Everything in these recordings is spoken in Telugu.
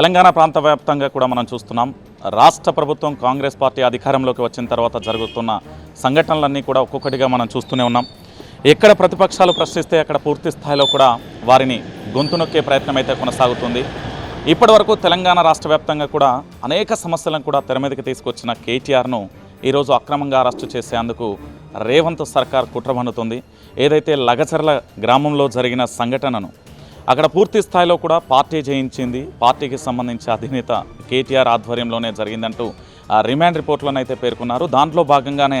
తెలంగాణ ప్రాంత వ్యాప్తంగా కూడా మనం చూస్తున్నాం. రాష్ట్ర ప్రభుత్వం కాంగ్రెస్ పార్టీ అధికారంలోకి వచ్చిన తర్వాత జరుగుతున్న సంఘటనలన్నీ కూడా ఒక్కొక్కటిగా మనం చూస్తూనే ఉన్నాం. ఎక్కడ ప్రతిపక్షాలు ప్రశ్నిస్తే అక్కడ పూర్తి స్థాయిలో కూడా వారిని గొంతు నొక్కే ప్రయత్నం అయితే కొనసాగుతుంది. ఇప్పటివరకు తెలంగాణ రాష్ట్ర వ్యాప్తంగా కూడా అనేక సమస్యలను కూడా తెర మీదకి తీసుకొచ్చిన కేటీఆర్ను ఈరోజు అక్రమంగా అరెస్టు చేసేందుకు రేవంత్ సర్కార్ కుట్రమన్నుతుంది ఏదైతే లగచర్ల గ్రామంలో జరిగిన సంఘటనను అక్కడ పూర్తి స్థాయిలో కూడా పార్టీ జయించింది. పార్టీకి సంబంధించి అధినేత కేటీఆర్ ఆధ్వర్యంలోనే జరిగిందంటూ ఆ రిమాండ్ రిపోర్ట్లోనైతే పేర్కొన్నారు. దాంట్లో భాగంగానే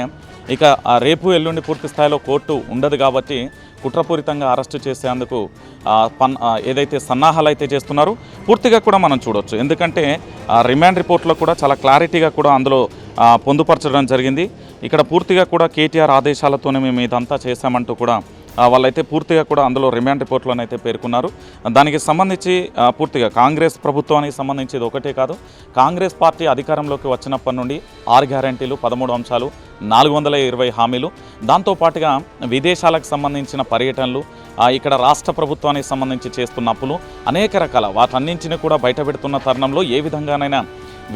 ఇక ఆ రేపు ఎల్లుండి పూర్తి స్థాయిలో కోర్టు ఉండదు కాబట్టి కుట్రపూరితంగా అరెస్టు చేసేందుకు పన్ ఏదైతే సన్నాహాలు అయితే చేస్తున్నారో పూర్తిగా కూడా మనం చూడొచ్చు. ఎందుకంటే ఆ రిమాండ్ రిపోర్ట్లో కూడా చాలా క్లారిటీగా కూడా అందులో పొందుపరచడం జరిగింది. ఇక్కడ పూర్తిగా కూడా కేటీఆర్ ఆదేశాలతోనే మేము ఇదంతా చేశామంటూ కూడా వాళ్ళైతే పూర్తిగా కూడా అందులో రిమాండ్ రిపోర్ట్లోనైతే పేర్కొన్నారు. దానికి సంబంధించి పూర్తిగా కాంగ్రెస్ ప్రభుత్వానికి సంబంధించి ఇది ఒకటే కాదు. కాంగ్రెస్ పార్టీ అధికారంలోకి వచ్చినప్పటి నుండి ఆరు గ్యారంటీలు పదమూడు అంశాలు నాలుగు వందల ఇరవై హామీలు దాంతోపాటుగా విదేశాలకు సంబంధించిన పర్యటనలు ఇక్కడ రాష్ట్ర ప్రభుత్వానికి సంబంధించి చేస్తున్న అప్పులు అనేక రకాల వాటన్నింటిని కూడా బయటపెడుతున్న తరుణంలో ఏ విధంగానైనా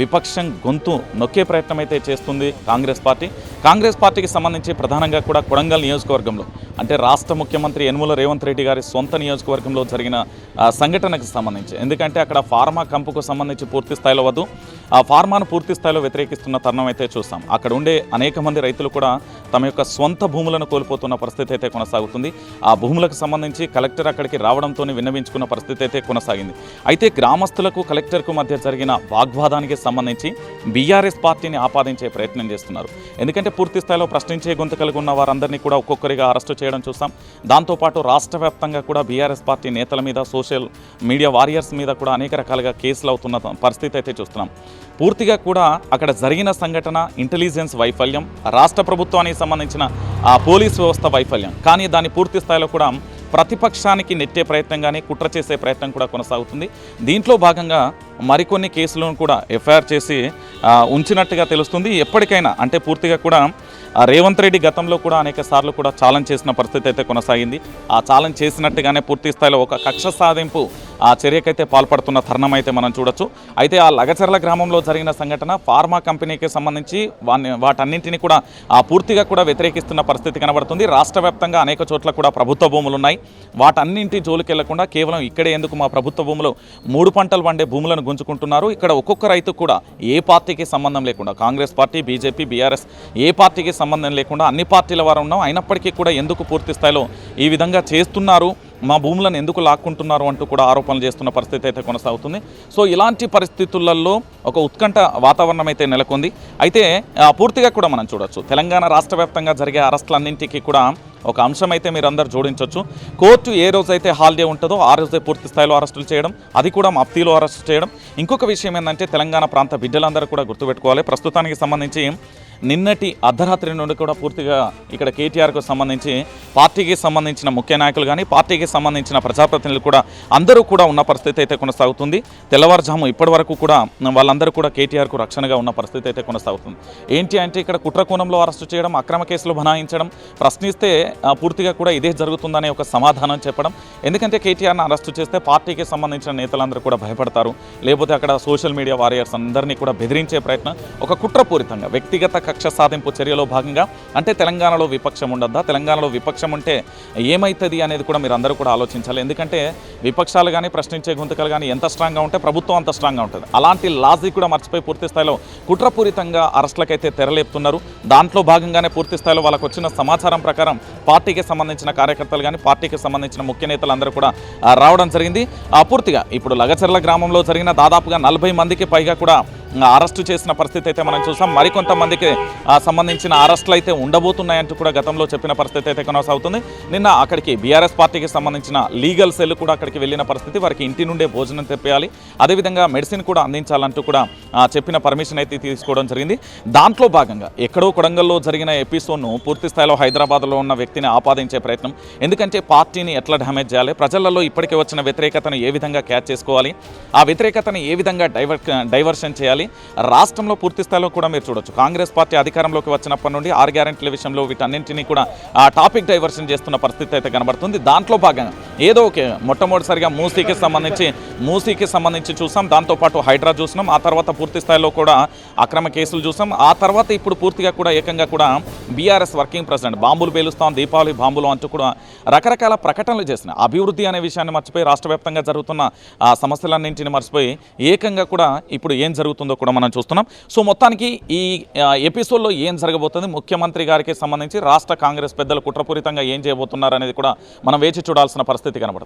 విపక్షం గొంతు నొక్కే ప్రయత్నం అయితే చేస్తుంది కాంగ్రెస్ పార్టీ. కాంగ్రెస్ పార్టీకి సంబంధించి ప్రధానంగా కూడా కొడంగల్ నియోజకవర్గంలో అంటే రాష్ట్ర ముఖ్యమంత్రి యనుమల రేవంత్ రెడ్డి గారి సొంత నియోజకవర్గంలో జరిగిన సంఘటనకు సంబంధించి. ఎందుకంటే అక్కడ ఫార్మా కంపుకు సంబంధించి పూర్తి స్థాయిలో వద్దు. ఆ ఫార్మాను పూర్తి స్థాయిలో వ్యతిరేకిస్తున్న తరుణం అయితే చూస్తాం. అక్కడ ఉండే అనేక మంది రైతులు కూడా తమ యొక్క సొంత భూములను కోల్పోతున్న పరిస్థితి అయితే కొనసాగుతుంది. ఆ భూములకు సంబంధించి కలెక్టర్ అక్కడికి రావడంతో విన్నవించుకున్న పరిస్థితి అయితే కొనసాగింది. అయితే గ్రామస్తులకు కలెక్టర్కు మధ్య జరిగిన వాగ్వాదానికి సంబంధించి బీఆర్ఎస్ పార్టీని ఆపాదించే ప్రయత్నం చేస్తున్నారు. ఎందుకంటే పూర్తి స్థాయిలో ప్రశ్నించే గొంతు కలిగి ఉన్న వారందరినీ కూడా ఒక్కొక్కరిగా అరెస్టు చేయడం చూస్తాం దాంతోపాటు రాష్ట్ర వ్యాప్తంగా కూడా బీఆర్ఎస్ పార్టీ నేతల మీద సోషల్ మీడియా వారియర్స్ మీద కూడా అనేక రకాలుగా కేసులు అవుతున్న పరిస్థితి అయితే చూస్తున్నాం. పూర్తిగా కూడా అక్కడ జరిగిన సంఘటన ఇంటెలిజెన్స్ వైఫల్యం రాష్ట్ర ప్రభుత్వానికి సంబంధించిన ఆ పోలీస్ వ్యవస్థ వైఫల్యం. కానీ దాని పూర్తి స్థాయిలో కూడా ప్రతిపక్షానికి నెట్టే ప్రయత్నం కానీ కుట్ర చేసే ప్రయత్నం కూడా కొనసాగుతుంది. దీంట్లో భాగంగా మరికొన్ని కేసులను కూడా ఎఫ్ఐఆర్ చేసి ఉంచినట్టుగా తెలుస్తుంది. ఎప్పటికైనా అంటే పూర్తిగా కూడా రేవంత్ రెడ్డి గతంలో కూడా అనేక సార్లు కూడా ఛాలెంజ్ చేసిన పరిస్థితి అయితే కొనసాగింది. ఆ ఛాలెంజ్ చేసినట్టుగానే పూర్తి స్థాయిలో ఒక కక్ష సాధింపు ఆ చర్యకైతే పాల్పడుతున్న తరుణం అయితే మనం చూడొచ్చు. అయితే ఆ లగచర్ల గ్రామంలో జరిగిన సంఘటన ఫార్మా కంపెనీకి సంబంధించి వాని వాటన్నింటినీ కూడా ఆ పూర్తిగా కూడా వ్యతిరేకిస్తున్న పరిస్థితి కనబడుతుంది. రాష్ట్ర వ్యాప్తంగా అనేక చోట్ల కూడా ప్రభుత్వ భూములు ఉన్నాయి వాటన్నింటి జోలికి వెళ్ళకుండా కేవలం ఇక్కడే ఎందుకు మా ప్రభుత్వ భూములు మూడు పంటలు పండే భూములను గుంజుకుంటున్నారు. ఇక్కడ ఒక్కొక్క రైతు కూడా ఏ పార్టీకి సంబంధం లేకుండా కాంగ్రెస్ పార్టీ బీజేపీ బీఆర్ఎస్ ఏ పార్టీకి సంబంధం లేకుండా అన్ని పార్టీల వారు ఉన్నాం. అయినప్పటికీ కూడా ఎందుకు పూర్తి స్థాయిలో ఈ విధంగా చేస్తున్నారు? మా భూములను ఎందుకు లాక్కుంటున్నారు అంటూ కూడా ఆరోపణలు చేస్తున్న పరిస్థితి అయితే కొనసాగుతుంది. సో ఇలాంటి పరిస్థితులలో ఒక ఉత్కంఠ వాతావరణం అయితే నెలకొంది. అయితే పూర్తిగా కూడా మనం చూడొచ్చు. తెలంగాణ రాష్ట్ర వ్యాప్తంగా జరిగే అరెస్టులన్నింటికీ కూడా ఒక అంశం అయితే మీరు అందరు జోడించవచ్చు కోర్టు ఏ రోజైతే హాలిడే ఉంటుందో ఆ రోజే పూర్తి స్థాయిలో అరెస్టులు చేయడం అది కూడా మఫ్తీలో అరెస్ట్ చేయడం. ఇంకొక విషయం ఏంటంటే తెలంగాణ ప్రాంత బిడ్డలందరూ కూడా గుర్తుపెట్టుకోవాలి. ప్రస్తుతానికి సంబంధించి నిన్నటి అర్ధరాత్రి నుండి కూడా పూర్తిగా ఇక్కడ కేటీఆర్కు సంబంధించి పార్టీకి సంబంధించిన ముఖ్య నాయకులు కానీ పార్టీకి సంబంధించిన ప్రజాప్రతినిధులు కూడా అందరూ కూడా ఉన్న పరిస్థితి అయితే కొనసాగుతుంది. తెల్లవారుజాము ఇప్పటి వరకు కూడా వాళ్ళందరూ కూడా కేటీఆర్కు రక్షణగా ఉన్న పరిస్థితి అయితే కొనసాగుతుంది. ఏంటి అంటే ఇక్కడ కుట్రకోణంలో అరెస్టు చేయడం అక్రమ కేసులు బనాయించడం ప్రశ్నిస్తే పూర్తిగా కూడా ఇదే జరుగుతుందనే ఒక సమాధానం చెప్పడం. ఎందుకంటే కేటీఆర్ని అరెస్టు చేస్తే పార్టీకి సంబంధించిన నేతలందరూ కూడా భయపడతారు. లేకపోతే అక్కడ సోషల్ మీడియా వారియర్స్ అందరినీ కూడా బెదిరించే ప్రయత్నం. ఒక కుట్రపూరితంగా వ్యక్తిగత కక్ష సాధింపు చర్యలో భాగంగా అంటే తెలంగాణలో విపక్షం ఉండద్దా? తెలంగాణలో విపక్షం ఉంటే ఏమవుతుంది అనేది కూడా మీరు అందరూ కూడా ఆలోచించాలి. ఎందుకంటే విపక్షాలు కానీ ప్రశ్నించే గొంతుకలు కానీ ఎంత స్ట్రాంగ్గా ఉంటే ప్రభుత్వం అంత స్ట్రాంగ్గా ఉంటుంది. అలాంటి లాజిక్ కూడా మర్చిపోయి పూర్తి స్థాయిలో కుట్రపూరితంగా అరెస్టులకైతే తెరలేపుతున్నారు. దాంట్లో భాగంగానే పూర్తి స్థాయిలో వాళ్ళకు వచ్చిన సమాచారం ప్రకారం పార్టీకి సంబంధించిన కార్యకర్తలు కానీ పార్టీకి సంబంధించిన ముఖ్య నేతలందరూ కూడా రావడం జరిగింది. ఆ, పూర్తిగా ఇప్పుడు లగచర్ల గ్రామంలో జరిగిన దాదాపుగా నలభై మందికి పైగా కూడా అరెస్టు చేసిన పరిస్థితి అయితే మనం చూసాం. మరికొంతమందికి సంబంధించిన అరెస్టులు అయితే ఉండబోతున్నాయంటూ కూడా గతంలో చెప్పిన పరిస్థితి అయితే కొనసాగుతుంది. నిన్న అక్కడికి బీఆర్ఎస్ పార్టీకి సంబంధించిన లీగల్ సెల్ కూడా అక్కడికి వెళ్ళిన పరిస్థితి వారికి ఇంటి నుండే భోజనం తెప్పేయాలి అదేవిధంగా మెడిసిన్ కూడా అందించాలంటూ కూడా చెప్పిన పర్మిషన్ అయితే తీసుకోవడం జరిగింది. దాంట్లో భాగంగా ఎక్కడో కొడంగల్లో జరిగిన ఎపిసోడ్ను పూర్తి స్థాయిలో హైదరాబాద్లో ఉన్న వ్యక్తిని ఆపాదించే ప్రయత్నం. ఎందుకంటే పార్టీని ఎట్లా డ్యామేజ్ చేయాలి? ప్రజలలో ఇప్పటికే వచ్చిన వ్యతిరేకతను ఏ విధంగా క్యాచ్ చేసుకోవాలి? ఆ వ్యతిరేకతను ఏ విధంగా డైవర్ డైవర్షన్ చేయాలి? రాష్ట్రంలో పూర్తి స్థాయిలో కూడా మీరు చూడొచ్చు. కాంగ్రెస్ పార్టీ అధికారంలోకి వచ్చినప్పటి నుండి ఆరు గ్యారెంటీల విషయంలో వీటన్నింటినీ కూడా ఆ టాపిక్ డైవర్షన్ చేస్తున్న పరిస్థితి అయితే కనబడుతుంది. దాంట్లో భాగంగా ఏదో ఒక మొట్టమొదటిసారిగా మూసీకి సంబంధించి మూసీకి సంబంధించి చూసాం. దాంతోపాటు హైడ్రా చూసినాం. ఆ తర్వాత పూర్తి స్థాయిలో కూడా అక్రమ కేసులు చూసాం. ఆ తర్వాత ఇప్పుడు పూర్తిగా కూడా ఏకంగా కూడా బీఆర్ఎస్ వర్కింగ్ ప్రెసిడెంట్ బాంబులు పేలుస్తాం దీపావళి బాంబులు అంటూ కూడా రకరకాల ప్రకటనలు చేసిన అభివృద్ధి అనే విషయాన్ని మర్చిపోయి రాష్ట్ర వ్యాప్తంగా జరుగుతున్న ఆ సమస్యలన్నింటిని మర్చిపోయి ఏకంగా కూడా ఇప్పుడు ఏం జరుగుతుందో కూడా మనం చూస్తున్నాం. సో మొత్తానికి ఈ ఎపిసోడ్లో ఏం జరగబోతుంది? ముఖ్యమంత్రి గారికి సంబంధించి రాష్ట్ర కాంగ్రెస్ పెద్దలు కుట్రపూరితంగా ఏం చేయబోతున్నారు అనేది కూడా మనం వేచి చూడాల్సిన పరిస్థితి కనబడుతుంది.